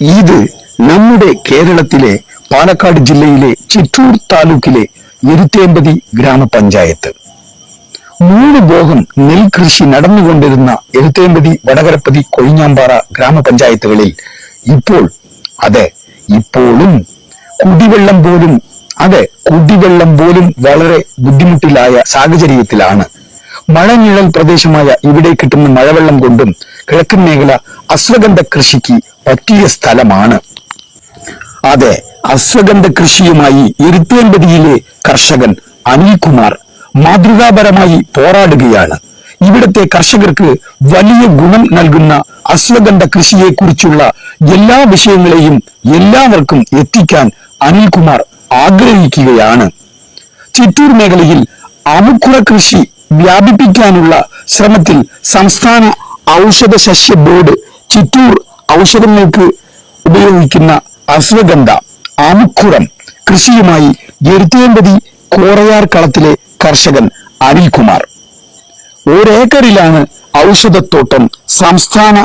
ഇത് നമ്മുടെ കേരളത്തിലെ പാലക്കാട് ജില്ലയിലെ ചിറ്റൂർ താലൂക്കിലെ എരുത്തേമ്പതി ഗ്രാമപഞ്ചായത്ത്. മൂന്ന് ഭോഗം നെൽകൃഷി നടന്നുകൊണ്ടിരുന്ന എഴുത്തേമ്പതി വടകരപ്പതി കൊഴിഞ്ഞാമ്പാറ ഗ്രാമപഞ്ചായത്തുകളിൽ ഇപ്പോൾ അതെ ഇപ്പോഴും കുടിവെള്ളം പോലും അതെ കുടിവെള്ളം പോലും വളരെ ബുദ്ധിമുട്ടിലായ സാഹചര്യത്തിലാണ്. മഴനിഴൽ പ്രദേശമായ ഇവിടെ കിട്ടുന്ന മഴവെള്ളം കൊണ്ടും കിഴക്കൻ മേഖല അശ്വഗന്ധ കൃഷിക്ക് പറ്റിയ സ്ഥലമാണ്. അതെ അശ്വഗന്ധ കൃഷിയുമായി ഇരുത്തേമ്പതിയിലെ കർഷകൻ അനിൽകുമാർ മാതൃകാപരമായി പോരാടുകയാണ്. ഇവിടുത്തെ കർഷകർക്ക് വലിയ ഗുണം നൽകുന്ന അശ്വഗന്ധ കൃഷിയെക്കുറിച്ചുള്ള എല്ലാ വിഷയങ്ങളെയും എല്ലാവർക്കും എത്തിക്കാൻ അനിൽകുമാർ ആഗ്രഹിക്കുകയാണ്. ചിറ്റൂർ മേഖലയിൽ അമുക്കുറ കൃഷി വ്യാപിപ്പിക്കാനുള്ള ശ്രമത്തിൽ സംസ്ഥാന ഔഷധ സസ്യ ബോർഡ് ചിറ്റൂർ ഔഷധങ്ങൾക്ക് ഉപയോഗിക്കുന്ന അശ്വഗന്ധ ആമുക്കുറം കൃഷിയുമായി എരുത്തേമ്പതി കോറയാർ കളത്തിലെ കർഷകൻ അനിൽകുമാർ. ഒരേക്കറിലാണ് ഔഷധത്തോട്ടം സംസ്ഥാന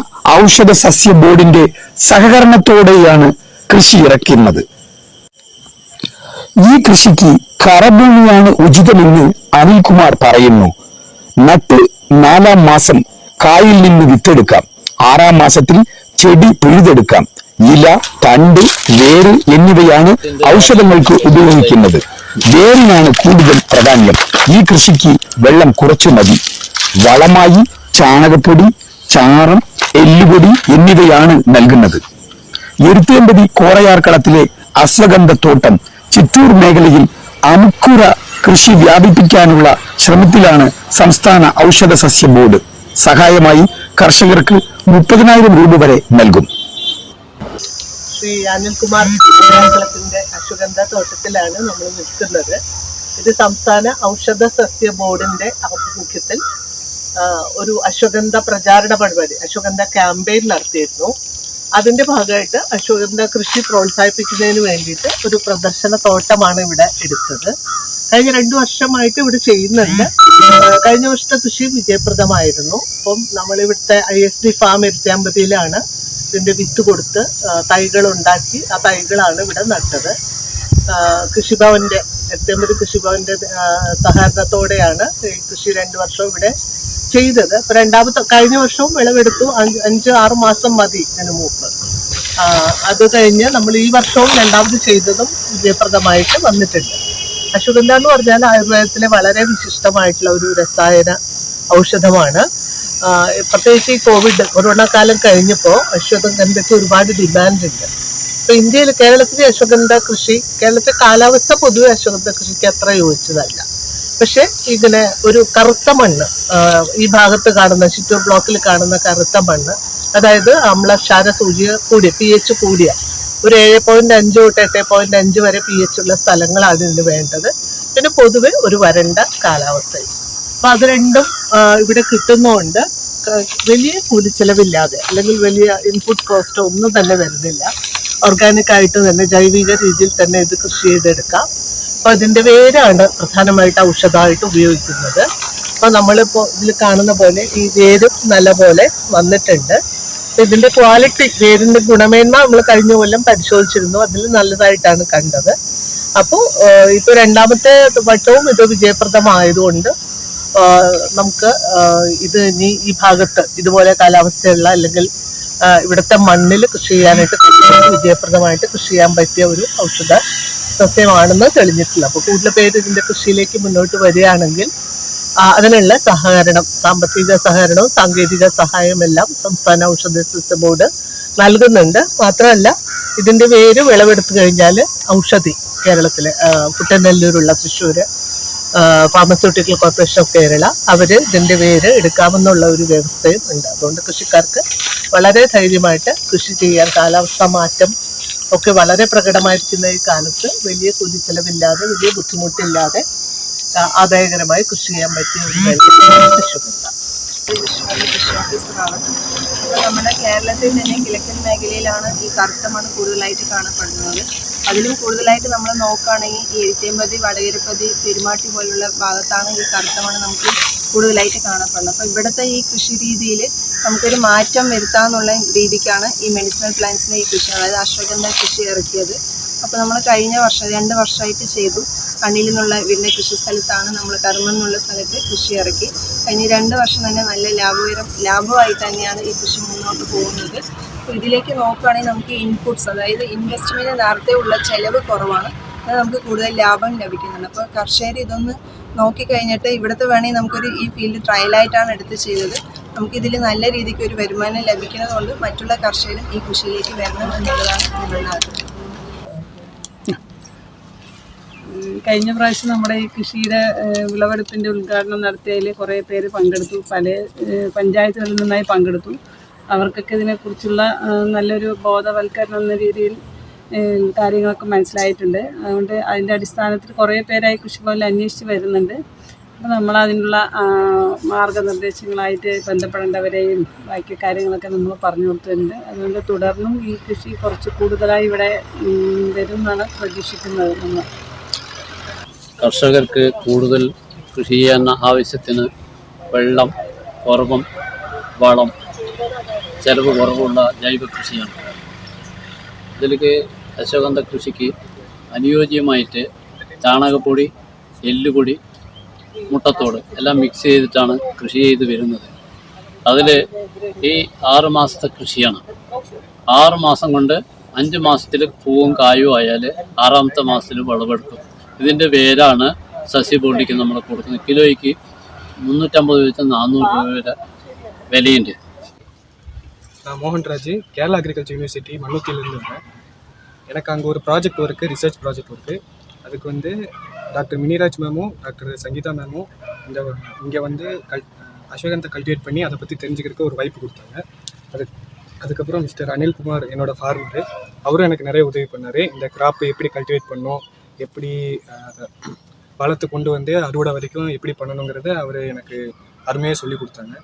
ഔഷധ സസ്യ ബോർഡിന്റെ സഹകരണത്തോടെയാണ് കൃഷി ഇറക്കുന്നത് ഈ കൃഷിക്ക് കറഭൂമിയാണ് ഉചിതമെന്ന് അനിൽകുമാർ പറയുന്നു. നട്ട് നാലാം മാസം കായിൽ നിന്ന് വിത്തെടുക്കാം. ആറാം മാസത്തിൽ ചെടി പിഴുതെടുക്കാം. ഇല തണ്ട് വേര് എന്നിവയാണ് ഔഷധങ്ങൾക്ക് ഉപയോഗിക്കുന്നത്. വേരിനാണ് കൂടുതൽ പ്രാധാന്യം. ഈ കൃഷിക്ക് വെള്ളം കുറച്ചു മതി. വളമായി ചാണകപ്പൊടി ചാരം എല്ലുപൊടി എന്നിവയാണ് നൽകുന്നത്. എരുത്തേമ്പതി കോറയാർക്കളത്തിലെ അശ്വഗന്ധത്തോട്ടം ചിറ്റൂർ മേഖലയിൽ അമുക്കുറ കൃഷി വ്യാപിപ്പിക്കാനുള്ള ശ്രമത്തിലാണ് സംസ്ഥാന ഔഷധ സസ്യ ബോർഡ്. സഹായമായി കർഷകർക്ക് മുപ്പതിനായിരം രൂപ വരെ നൽകും. ശ്രീ അനിൽകുമാർ കേരളത്തിന്റെ അശ്വഗന്ധ തോട്ടത്തിലാണ് നമ്മൾ നിൽക്കുന്നത്. ഇത് സംസ്ഥാന ഔഷധ സസ്യ ബോർഡിന്റെ ആഭിമുഖ്യത്തിൽ ഒരു അശ്വഗന്ധ പ്രചാരണ പരിപാടി അശ്വഗന്ധ ക്യാമ്പയിൻ നടത്തിയിരുന്നു. അതിന്റെ ഭാഗമായിട്ട് അശ്വഗന്ധ കൃഷി പ്രോത്സാഹിപ്പിക്കുന്നതിന് വേണ്ടിയിട്ട് ഒരു പ്രദർശന തോട്ടമാണ് ഇവിടെ എടുത്തത്. കഴിഞ്ഞ രണ്ടു വർഷമായിട്ട് ഇവിടെ ചെയ്യുന്നുണ്ട്. കഴിഞ്ഞ വർഷത്തെ കൃഷി വിജയപ്രദമായിരുന്നു. അപ്പം നമ്മൾ ഇവിടുത്തെ ഐ എസ് ഡി ഫാം എരുത്താമ്പതിയിലാണ് ഇതിന്റെ വിത്ത് കൊടുത്ത് തൈകൾ ഉണ്ടാക്കി ആ തൈകളാണ് ഇവിടെ നട്ടത്. കൃഷിഭവന്റെ എരുത്തേമ്പതി കൃഷിഭവന്റെ സഹകരണത്തോടെയാണ് ഈ കൃഷി രണ്ടു വർഷം ഇവിടെ ചെയ്തത്. അപ്പൊ രണ്ടാമത്തെ കഴിഞ്ഞ വർഷവും വിളവെടുത്തു. അഞ്ച് ആറ് മാസം മതി ഇതിന് മൂപ്പ് അത് കഴിഞ്ഞ് നമ്മൾ ഈ വർഷവും രണ്ടാമത് ചെയ്തതും വിജയപ്രദമായിട്ട് വന്നിട്ടുണ്ട്. അശ്വഗന്ധ എന്ന് പറഞ്ഞാൽ ആയുർവേദത്തിലെ വളരെ വിശിഷ്ടമായിട്ടുള്ള ഒരു രസായന ഔഷധമാണ്. പ്രത്യേകിച്ച് ഈ കോവിഡ് കൊറോണ കാലം കഴിഞ്ഞപ്പോൾ അശ്വഗന്ധയ്ക്ക് ഒരുപാട് ഡിമാൻഡ് ഉണ്ട്. ഇപ്പൊ ഇന്ത്യയിൽ കേരളത്തിലെ അശ്വഗന്ധ കൃഷി കേരളത്തിലെ കാലാവസ്ഥ പൊതുവെ അശ്വഗന്ധ കൃഷിക്ക് അത്ര യോജിച്ചതല്ല. പക്ഷെ ഇങ്ങനെ ഒരു കറുത്ത മണ്ണ് ഈ ഭാഗത്ത് കാണുന്ന ചിറ്റൂർ ബ്ലോക്കിൽ കാണുന്ന കറുത്ത മണ്ണ് അതായത് അമ്ലക്ഷാര സൂചിക കൂടിയ പി എച്ച് കൂടിയ ഒരു ഏഴ് പോയിന്റ് അഞ്ച് തൊട്ട് എട്ട് പോയിന്റ് അഞ്ച് വരെ പി എച്ച് ഉള്ള സ്ഥലങ്ങളാണ് ഇതിന് വേണ്ടത്. പിന്നെ പൊതുവെ ഒരു വരണ്ട കാലാവസ്ഥയും അപ്പൊ അത് രണ്ടും ഇവിടെ കിട്ടുന്നതുകൊണ്ട് വലിയ കൂലിച്ചെലവില്ലാതെ അല്ലെങ്കിൽ വലിയ ഇൻപുട്ട് കോസ്റ്റോ ഒന്നും തന്നെ വരുന്നില്ല. ഓർഗാനിക് ആയിട്ട് തന്നെ ജൈവിക രീതിയിൽ തന്നെ ഇത് കൃഷി ചെയ്തെടുക്കാം. അപ്പൊ അതിന്റെ വേരാണ് പ്രധാനമായിട്ട് ഔഷധമായിട്ട് ഉപയോഗിക്കുന്നത്. അപ്പൊ നമ്മളിപ്പോ ഇതിൽ കാണുന്ന പോലെ ഈ വേരും നല്ലപോലെ വന്നിട്ടുണ്ട്. ഇതിന്റെ ക്വാളിറ്റി വേരിന്റെ ഗുണമേന്മ നമ്മൾ കഴിഞ്ഞ കൊല്ലം പരിശോധിച്ചിരുന്നു. അതിൽ നല്ലതായിട്ടാണ് കണ്ടത്. അപ്പോൾ ഇപ്പൊ രണ്ടാമത്തെ വട്ടവും ഇത് വിജയപ്രദമായതുകൊണ്ട് നമുക്ക് ഇത് ഇനി ഈ ഭാഗത്ത് ഇതുപോലെ കാലാവസ്ഥയുള്ള അല്ലെങ്കിൽ ഇവിടുത്തെ മണ്ണിൽ കൃഷി ചെയ്യാനായിട്ട് വിജയപ്രദമായിട്ട് കൃഷി ചെയ്യാൻ പറ്റിയ ഒരു ഔഷധ സസ്യമാണെന്ന് തെളിഞ്ഞിട്ടില്ല. അപ്പോൾ കൂടുതൽ പേര് ഇതിന്റെ കൃഷിയിലേക്ക് മുന്നോട്ട് വരികയാണെങ്കിൽ അതിനുള്ള സഹകരണം സാമ്പത്തിക സഹകരണവും സാങ്കേതിക സഹായവും എല്ലാം സംസ്ഥാന ഔഷധ ബോർഡ് നൽകുന്നുണ്ട്. മാത്രമല്ല ഇതിന്റെ പേര് വിളവെടുത്തു കഴിഞ്ഞാൽ ഔഷധി കേരളത്തിലെ ആ, കുട്ടനെല്ലൂരുള്ള Thrissur pharmaceutical corporation of Kerala. അവർ ഇതിന്റെ പേര് എടുക്കാമെന്നുള്ള ഒരു വ്യവസ്ഥയും ഉണ്ട്. അതുകൊണ്ട് കൃഷിക്കാർക്ക് വളരെ ധൈര്യമായിട്ട് കൃഷി ചെയ്യാൻ കാലാവസ്ഥ മാറ്റം ഒക്കെ വളരെ പ്രകടമായിരിക്കുന്ന ഈ കാലത്ത് വലിയ കൂലിച്ചെലവില്ലാതെ വലിയ ബുദ്ധിമുട്ടില്ലാതെ ആദായകരമായി കൃഷി ചെയ്യാൻ പറ്റിയ ഒരു മേഖലയാണ് കൃഷിബന്ധ വിശ്വകർമ്മ കൃഷി ഓഫീസറാണ് നമ്മുടെ കേരളത്തിൽ തന്നെ കിഴക്കൻ മേഖലയിലാണ് ഈ കറുത്ത മണ്ണ് കൂടുതലായിട്ട് കാണപ്പെടുന്നത്. അതിലും കൂടുതലായിട്ട് നമ്മൾ നോക്കുകയാണെങ്കിൽ ഈ എഴുത്തേമ്പതി വടകരപ്പതി പെരുമാട്ടി പോലുള്ള ഭാഗത്താണ് ഈ കറുത്ത മണ്ണ് നമുക്ക് കൂടുതലായിട്ട് കാണപ്പെടുന്നത്. അപ്പോൾ ഇവിടുത്തെ ഈ കൃഷി രീതിയിൽ നമുക്കൊരു മാറ്റം വരുത്താമെന്നുള്ള രീതിക്കാണ് ഈ മെഡിസിനൽ പ്ലാന്റ്സിന്റെ ഈ കൃഷി അതായത് അശ്വഗന്ധ കൃഷി ഇറക്കിയത്. അപ്പോൾ നമ്മൾ കഴിഞ്ഞ വർഷം രണ്ട് വർഷമായിട്ട് ചെയ്തു. കണ്ണിൽ നിന്നുള്ള വീടിന്റെ കൃഷി സ്ഥലത്താണ് നമ്മൾ കർമ്മം എന്നുള്ള സ്ഥലത്ത് കൃഷി ഇറക്കി. കഴിഞ്ഞ രണ്ട് വർഷം തന്നെ നല്ല ലാഭകരം ലാഭമായി തന്നെയാണ് ഈ കൃഷി മുന്നോട്ട് പോകുന്നത്. ഇതിലേക്ക് നോക്കുകയാണെങ്കിൽ നമുക്ക് ഇൻപുട്സ് അതായത് ഇൻവെസ്റ്റ്മെന്റ് നേരത്തെ ഉള്ള ചിലവ് കുറവാണ്. അത് നമുക്ക് കൂടുതൽ ലാഭം ലഭിക്കുന്നുണ്ട്. അപ്പോൾ കർഷകർ ഇതൊന്ന് നോക്കിക്കഴിഞ്ഞിട്ട് ഇവിടുത്തെ വേണമെങ്കിൽ നമുക്കൊരു ഈ ഫീൽഡ് ട്രയലായിട്ടാണ് എടുത്ത് ചെയ്തത്. നമുക്കിതിൽ നല്ല രീതിക്ക് ഒരു വരുമാനം ലഭിക്കുന്നതുകൊണ്ട് മറ്റുള്ള കർഷകരും ഈ കൃഷിയിലേക്ക് വരണം എന്നുള്ളതാണ് ഞങ്ങളുടെ ആഗ്രഹം. കഴിഞ്ഞ പ്രാവശ്യം നമ്മുടെ ഈ കൃഷിയുടെ വിളവെടുപ്പിന്റെ ഉദ്ഘാടനം നടത്തിയതിൽ കുറേ പേര് പങ്കെടുത്തു. പല പഞ്ചായത്തുകളിൽ നിന്നായി പങ്കെടുത്തു. അവർക്കൊക്കെ ഇതിനെക്കുറിച്ചുള്ള നല്ലൊരു ബോധവൽക്കരണം എന്ന രീതിയിൽ കാര്യങ്ങളൊക്കെ മനസ്സിലായിട്ടുണ്ട്. അതുകൊണ്ട് അതിന്റെ അടിസ്ഥാനത്തിൽ കുറേ പേരായി കൃഷിഭവനിൽ അന്വേഷിച്ച് വരുന്നുണ്ട്. അപ്പോൾ നമ്മൾ അതിനുള്ള മാർഗനിർദ്ദേശങ്ങളായിട്ട് ബന്ധപ്പെടേണ്ടവരെയും ബാക്കി കാര്യങ്ങളൊക്കെ നമ്മൾ പറഞ്ഞു കൊടുത്തിട്ടുണ്ട്. അതുകൊണ്ട് തുടർന്നും ഈ കൃഷി കുറച്ച് കൂടുതലായി ഇവിടെ വരും എന്നാണ് പ്രതീക്ഷിക്കുന്നത് നമ്മൾ. കർഷകർക്ക് കൂടുതൽ കൃഷി ചെയ്യുന്ന ആവശ്യത്തിന് വെള്ളം കുറവും വളം ചെലവ് കുറവുള്ള ജൈവ കൃഷിയാണ്. ഇതിലേക്ക് അശ്വഗന്ധ കൃഷിക്ക് അനുയോജ്യമായിട്ട് ചാണകപ്പൊടി എല്ലുപൊടി മുട്ടത്തോട് എല്ലാം മിക്സ് ചെയ്തിട്ടാണ് കൃഷി ചെയ്ത് വരുന്നത്. അതിൽ ഈ ആറ് മാസത്തെ കൃഷിയാണ്. ആറ് മാസം കൊണ്ട് അഞ്ച് മാസത്തിൽ പൂവും കായും ആയാൽ ആറാമത്തെ മാസത്തിൽ വിളവെടുക്കും. ഇതിൻ്റെ വേരാണ് സസ്യബോണ്ടിക്ക് നമ്മൾ കൊടുക്കുന്നത് കിലോയ്ക്ക് മുന്നൂറ്റമ്പത് വെച്ച് നാനൂറ് രൂപ വരെ വിലയുണ്ട് நான் மோகன்ராஜ் கேரளா அக்ரிகல்ச்சர் யூனிவர்சிட்டி மண்ணூத்திலேருந்து வரேன் எனக்கு அங்கே ஒரு project work research project work அதுக்கு வந்து டாக்டர் மினிராஜ் மேமும் டாக்டர் சங்கீதா மேமும் இந்த இங்கே வந்து கல் அஸ்வகந்தை கல்டிவேட் பண்ணி அதை பற்றி தெரிஞ்சுக்கிறதுக்கு ஒரு வாய்ப்பு கொடுத்தாங்க அது அதுக்கப்புறம் மிஸ்டர் அனில்குமார் என்னோட ஃபார்மரு அவரும் எனக்கு நிறைய உதவி பண்ணார் இந்த கிராப்பை எப்படி கல்டிவேட் பண்ணணும் எப்படி அதை வளர்த்து கொண்டு வந்து அறுவடை வரைக்கும் எப்படி பண்ணணுங்கிறத அவர் எனக்கு அருமையாக சொல்லி கொடுத்தாங்க.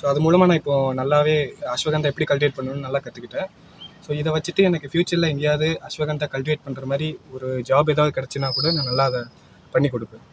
ஸோ அது மூலமாக நான் இப்போ நல்லாவே அஸ்வகந்தா எப்படி கல்டிவேட் பண்ணணும்னு நல்லா கற்றுக்கிட்டேன் ஸோ இதை வச்சுட்டு எனக்கு ஃப்யூச்சரில் எங்கேயாவது அஸ்வகந்தா கல்டிவேட் பண்ணுற மாதிரி ஒரு ஜாப் ஏதாவது கிடச்சினா கூட நான் நல்லா அதை பண்ணி கொடுப்பேன்.